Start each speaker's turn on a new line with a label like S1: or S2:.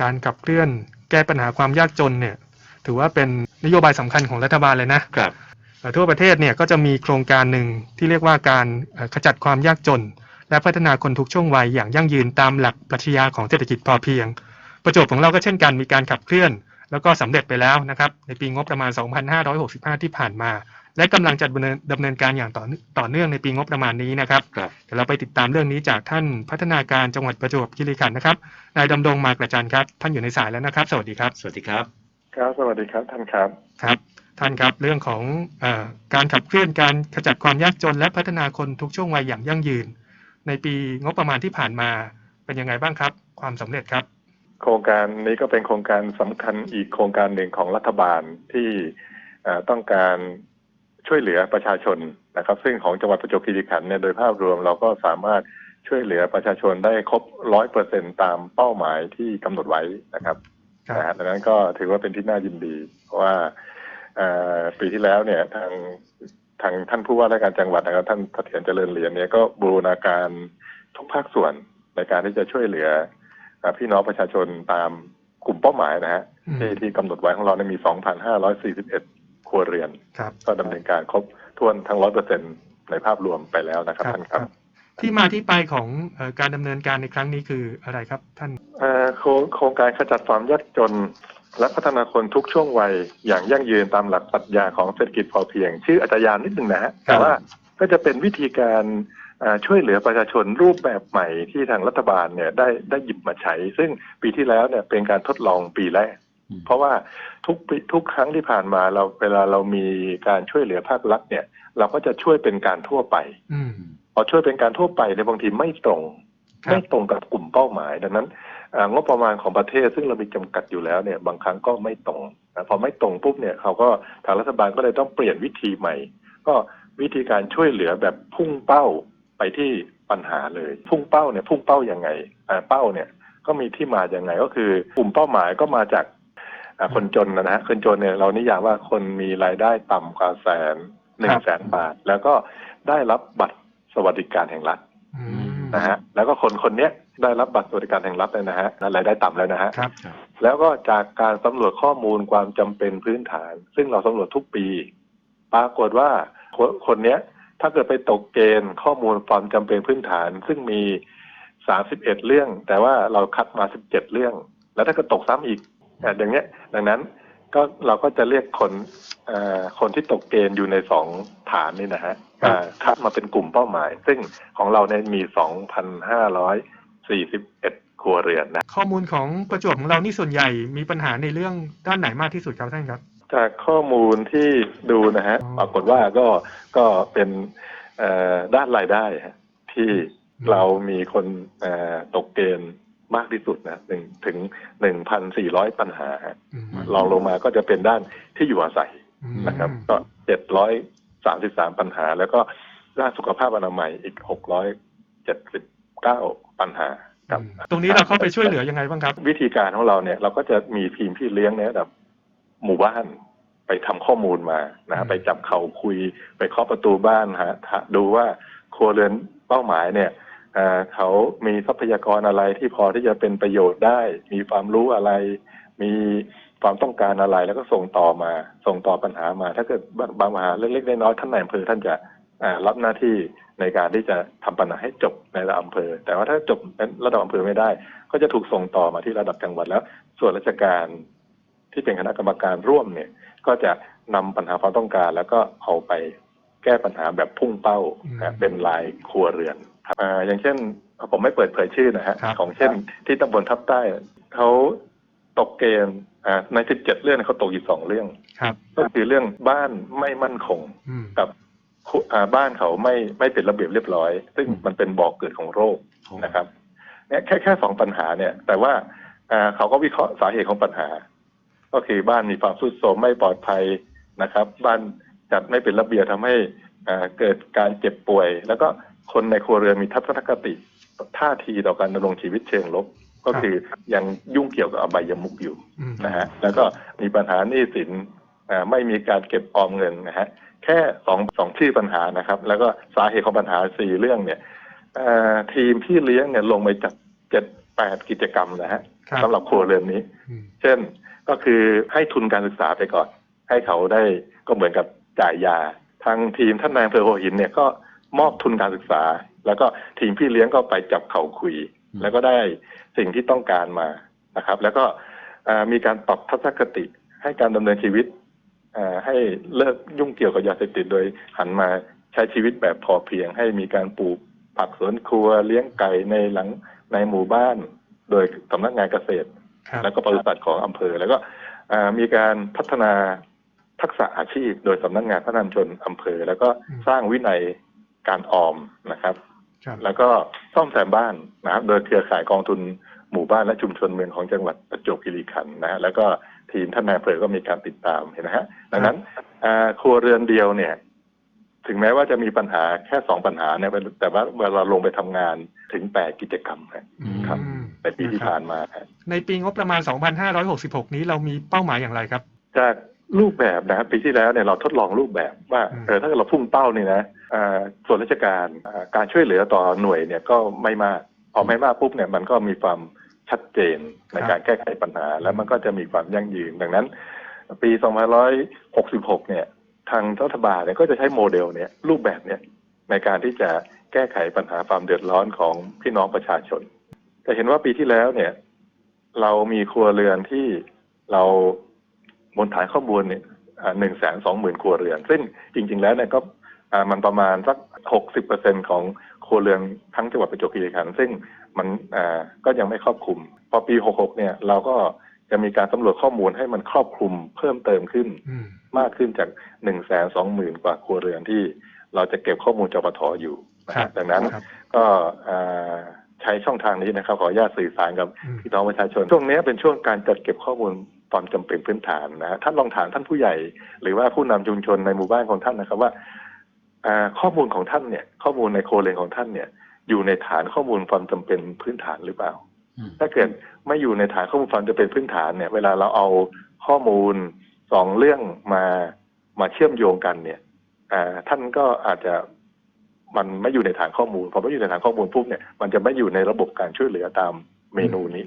S1: การขับเคลื่อนแก้ปัญหาความยากจนเนี่ยถือว่าเป็นนโยบายสำคัญของรัฐบาลเลยนะครับเอ่อทั่วประเทศเนี่ยก็จะมีโครงการหนึ่งที่เรียกว่าการเอ่อขจัดความยากจน และพัฒนาคนทุกช่วงวัยอย่างยั่งยืนตามหลักปรัชญาของเศรษฐกิจพอเพียง ประจวบของเราก็เช่นกันมีการขับเคลื่อน แล้วก็สำเร็จไปแล้วนะครับในปีงบประมาณ 2565 ที่ผ่านมา และกำลังจะดำเนินดำเนินการอย่างต่อเนื่องต่อเนื่องในปีงบประมาณนี้นะครับ
S2: ครับ
S1: เดี๋ยวเราไปติดตามเรื่องนี้จากท่านพัฒนาการจังหวัดประจวบคีรีขันธ์นะครับนายดำรงมากระจันครับ ท่านอยู่ในสายแล้วนะครับ สวัสดีครับ
S2: สวัสดีครับ
S3: ครับสวัสดีครับท่านครับ
S1: ครับ ท่านครับเรื่องของเออการขับเคลื่อนการขจัดความยากจน และพัฒนาคนทุกช่วงวัยอย่างยั่งยืน ในปีงบประมาณที่ผ่านมาเป็นยังไงบ้างครับ ความสำเร็จครับ
S3: โครงการนี้ก็เป็นโครงการสำคัญอีกโครงการหนึ่งของรัฐบาลที่เอ่อต้องการ ช่วยเหลือประชาชนนะครับ ซึ่งของจังหวัดประจวบคีรีขันธ์เนี่ยโดยภาพรวมเราก็สามารถช่วยเหลือประชาชนได้ครบร้อยเปอร์เซ็นตามเป้าหมายที่กำหนดไว้นะครับ
S1: ครับ
S3: นะฮะดังนั้นก็ถือว่าเป็นที่น่ายินดี เพราะว่าเอ่อปีที่แล้วเนี่ยทางทางท่านผู้ว่าราชการจังหวัดนะครับท่านเสถียรเจริญเหรียญเนี่ยก็บูรณาการทุกภาคส่วนในการที่จะช่วยเหลืออ่าพี่น้องประชาชนตามกลุ่มเป้าหมายนะฮะ
S1: อืม
S3: ที่ที่กำหนดไว้ของเราเนี่ยมี 2,541 ครัวเรือน
S1: ครับ
S3: ก็ดำเนินการครบถ้วนทั้ง100%ในภาพรวมไปแล้วนะครับท่านครับ
S1: ที่มาที่ไปของเอ่อการดำเนินการในครั้งนี้คืออะไรครับท่าน
S3: เอ่อโครงโครงการขจัดความยากจน และพัฒนาคนทุกช่วงวัยอย่างยั่งยืนตามหลักปรัชญาของเศรษฐกิจพอเพียง ชื่ออาจจะยาวนิดหนึ่งนะฮะแต่ว่าก็จะเป็นวิธีการเอ่อช่วยเหลือประชาชนรูปแบบใหม่ที่ทางรัฐบาลเนี่ยได้ได้หยิบมาใช้ ซึ่งปีที่แล้วเนี่ยเป็นการทดลองปีแรก
S2: อืม
S3: เพราะว่าทุกปีทุกครั้งที่ผ่านมาเราเวลาเรามีการช่วยเหลือภาครัฐเนี่ย เราก็จะช่วยเป็นการทั่วไป
S1: อืม
S3: พอช่วยเป็นการทั่วไปในยบางทีไม่ตรง
S1: ครับ
S3: ไม่ตรงกับกลุ่มเป้าหมาย ดังนั้นอ่างบประมาณของประเทศซึ่งเรามีจำกัดอยู่แล้วเนี่ย บางครั้งก็ไม่ตรงนะพอไม่ตรงปุ๊บเนี่ยเขาก็ทางรัฐบาลก็เลยต้องเปลี่ยนวิธีใหม่ ก็วิธีการช่วยเหลือแบบพุ่งเป้าไปที่ปัญหาเลย พุ่งเป้าเนี่ยพุ่งเป้ายังไงอ่าเป้าเนี่ยก็มีที่มาอย่างไงก็คือกลุ่มเป้าหมายก็มาจากอ่า คนจนนะฮะคนจนเนี่ยเรานิยามว่าคนมีรายได้ต่ำกว่าแสนหนึ่งแสนบาท แล้วก็ได้รับบัตรสวัสดิการแห่งรัฐ
S1: อืม
S3: นะฮะแล้วก็คนคนเนี้ยได้รับบัตรสวัสดิการแห่งรัฐเลยนะฮะและรายได้ต่ำแล้วนะฮะ
S1: ครับ
S3: แล้วก็จากการสำรวจข้อมูลความจำเป็นพื้นฐาน ซึ่งเราสำรวจทุกปี ปรากฏว่าคนคนเนี้ยถ้าเกิดไปตกเกณฑ์ข้อมูลความจำเป็นพื้นฐาน ซึ่งมี31เรื่อง แต่ว่าเราคัดมา17เรื่อง แล้วถ้าเกิดตกซ้ำอีก อะอย่างเงี้ยดังนั้นก็เราก็จะเรียกคนเอ่อคนที่ตกเกณฑ์อยู่ในสองฐานนี่นะฮะ
S1: ครับ
S3: อ่าคัดมาเป็นกลุ่มเป้าหมาย ซึ่งของเราเนี่ยมี2,541ครัวเรือนนะ
S1: ข้อมูลของประจวบของเรานี่ส่วนใหญ่มีปัญหาในเรื่องด้านไหนมากที่สุดครับท่านครับ
S3: จากข้อมูลที่ดูนะฮะ
S1: อ๋อ
S3: ปรากฏว่าก็ก็เป็นเอ่อด้านรายได้ฮะที่
S1: อืม
S3: เรามีคนเอ่อตกเกณฑ์ มากที่สุดนะหนึ่งถึงหนึ่งพันสี่ร้อยปัญหาฮะ
S1: อืม
S3: ลองลงมาก็จะเป็นด้านที่อยู่อาศัย
S1: อืม
S3: นะครับ ก็เจ็ดร้อยสามสิบสามปัญหา แล้วก็ด้านสุขภาพอนามัยอีกหกร้อยเจ็ดสิบเก้าปัญหาครับ
S1: อืมตรงนี้เราเข้าไปช่วยเหลือยังไงบ้างครับ
S3: วิธีการของเราเนี่ยเราก็จะมีทีมพี่เลี้ยงในระดับหมู่บ้านไปทำข้อมูลมานะ
S1: อื
S3: ฮะ
S1: ม
S3: ไปจับเขาคุย ไปเคาะประตูบ้านฮะฮะดูว่าครัวเรือนเป้าหมายเนี่ยเอ่อ เขามีทรัพยากรอะไรที่พอที่จะเป็นประโยชน์ได้ มีความรู้อะไร มีความต้องการอะไรแล้วก็ส่งต่อมา ส่งต่อปัญหามา ถ้าเกิดบางบางปัญหาเล็กๆน้อยๆท่านนายอำเภอท่านจะรับหน้าที่ในการที่จะทำปัญหาให้จบในระดับอำเภอ แต่ว่าถ้าจบระดับอำเภอไม่ได้ ก็จะถูกส่งต่อมาที่ระดับจังหวัดแล้ว ส่วนราชการที่เป็นคณะกรรมการร่วมเนี่ย ก็จะนำปัญหาความต้องการ แล้วก็เอาไปแก้ปัญหาแบบพุ่งเป้าเป็นรายครัวเรือน อ่าอย่างเช่นผมไม่เปิดเผยชื่อนะฮะ
S1: ครับ
S3: ของเช่นที่ตำบลทับใต้เขาตกเกณฑ์อ่าใน 17 เรื่องเขาตกอยู่สองเรื่อง
S1: ครับ
S3: ก็คือเรื่องบ้านไม่มั่นคง
S1: อืม
S3: กับคุอ่าบ้านเขาไม่ไม่เป็นระเบียบเรียบร้อย ซึ่งมันเป็นบ่อกเกิดของโรค นะครับเนี่ยแค่แค่สองปัญหาเนี่ย แต่ว่าอ่าเขาก็วิเคราะห์สาเหตุของปัญหา ก็คือบ้านมีความทรุดโทรมไม่ปลอดภัยนะครับ บ้านจัดไม่เป็นระเบียบทำให้อ่าเกิดการเจ็บป่วย แล้วก็ คนในครัวเรือนมีทัศนคติท่าทีต่อการดำรงชีวิตเชิงลบ ก็คือยังยุ่งเกี่ยวกับอบายมุกอยู่
S1: อืม
S3: นะฮะแล้วก็มีปัญหาหนี้สินอ่าไม่มีการเก็บออมเงินนะฮะแค่สองสองชื่อปัญหานะครับ แล้วก็สาเหตุของปัญหาสี่เรื่องเนี่ยอ่าทีมพี่เลี้ยงเนี่ยลงไปจัดเจ็ดแปดกิจกรรมนะฮะ
S1: ครับ
S3: สำหรับครัวเรือนนี้
S1: อืม
S3: เช่นก็คือให้ทุนการศึกษาไปก่อน ให้เขาได้ก็เหมือนกับจ่ายยา ทางทีมท่านนายอำเภอหัวหินเนี่ยก็ มอบทุนการศึกษา แล้วก็ทีมพี่เลี้ยงก็ไปจับเข่าคุย
S2: อืม
S3: แล้วก็ได้สิ่งที่ต้องการมานะครับ แล้วก็อ่ามีการปรับทัศนคติให้การดำเนินชีวิตอ่าให้เลิกยุ่งเกี่ยวกับยาเสพติดโดยหันมาใช้ชีวิตแบบพอเพียง ให้มีการปลูกผักสวนครัวเลี้ยงไก่ในหลังในหมู่บ้าน โดยสำนักงานเกษตร
S1: ครับ
S3: แล้วก็บริษัทของอำเภอ แล้วก็อ่ามีการพัฒนาทักษะอาชีพ โดยสำนักงานพัฒนาชนอำเภอ แล้วก็สร้างวินัย การออมนะครับ
S1: ครับ
S3: แล้วก็ซ่อมแซมบ้านนะครับโดยเครือข่ายกองทุนหมู่บ้านและชุมชนเมืองของจังหวัดประจวบคีรีขันธ์นะฮะแล้วก็ทีมท่านนายอำเภอก็มีการติดตามเห็นไหมฮะดังนั้นอ่าครัวเรือนเดียวเนี่ย ถึงแม้ว่าจะมีปัญหาแค่สองปัญหาเนี่ยแต่ว่าเวลาลงไปทำงานถึงแปดกิจกรรมฮะครับ
S1: อืม
S3: ในปีที่ผ่านมาฮะ
S1: ในปีงบประมาณ 2566 นี้เรามีเป้าหมายอย่างไรครับ
S3: จาก รูปแบบนะครับปีที่แล้วเนี่ยเราทดลองรูปแบบว่า
S1: อืม
S3: เออถ้าเกิดเราพุ่งเป้านี่นะอ่าส่วนราชการอ่าการช่วยเหลือต่อหน่วยเนี่ยก็ไม่มากพอไม่มากปุ๊บเนี่ยมันก็มีความชัดเจนในการแก้ไขปัญหา แล้วมันก็จะมีความยั่งยืนดังนั้น ปี 2566 เนี่ย ทางรัฐบาลเนี่ยก็จะใช้โมเดลเนี่ยรูปแบบเนี่ยในการที่จะแก้ไขปัญหาความเดือดร้อนของพี่น้องประชาชนแต่เห็นว่าปีที่แล้วเนี่ย เรามีครัวเรือนที่เรา บนฐานข้อมูลเนี่ยหนึ่งแสนสองหมื่นครัวเรือน ซึ่งจริง ๆ แล้วเนี่ยก็อ่ามันประมาณสักหกสิบเปอร์เซ็นของครัวเรือนทั้งจังหวัดประจวบคีรีขันธ์ซึ่งมันอ่าก็ยังไม่ครอบคลุม พอปีหกหกเนี่ยเราก็จะมีการสำรวจข้อมูลให้มันครอบคลุมเพิ่มเติมขึ้น
S1: อืม
S3: มากขึ้นจากหนึ่งแสนสองหมื่นกว่าครัวเรือนที่เราจะเก็บข้อมูลจปทอยู่นะ
S1: ครั
S3: ฮะ
S1: บ
S3: ดังนั้น
S1: ครับ
S3: ก็อ่าใช้ช่องทางนี้นะครับขออนุญาตสื่อสารกับ
S1: อืม
S3: พี่น้องประชาชน ช่วงนี้เป็นช่วงการจัดเก็บข้อมูล ความจำเป็นพื้นฐานนะฮะท่านลองถามท่านผู้ใหญ่ หรือว่าผู้นำชุมชนในหมู่บ้านของท่านนะครับว่าอ่าข้อมูลของท่านเนี่ย ข้อมูลในโคเรนของท่านเนี่ย อยู่ในฐานข้อมูลความจำเป็นพื้นฐานหรือเปล่า
S2: อืม
S3: ถ้าเกิดไม่อยู่ในฐานข้อมูลความจำเป็นพื้นฐานเนี่ย เวลาเราเอาข้อมูลสองเรื่องมามาเชื่อมโยงกันเนี่ยอ่าท่านก็อาจจะมันไม่อยู่ในฐานข้อมูลพอไม่อยู่ในฐานข้อมูลปุ๊บเนี่ยมันจะไม่อยู่ในระบบการช่วยเหลือตามเมนูนี้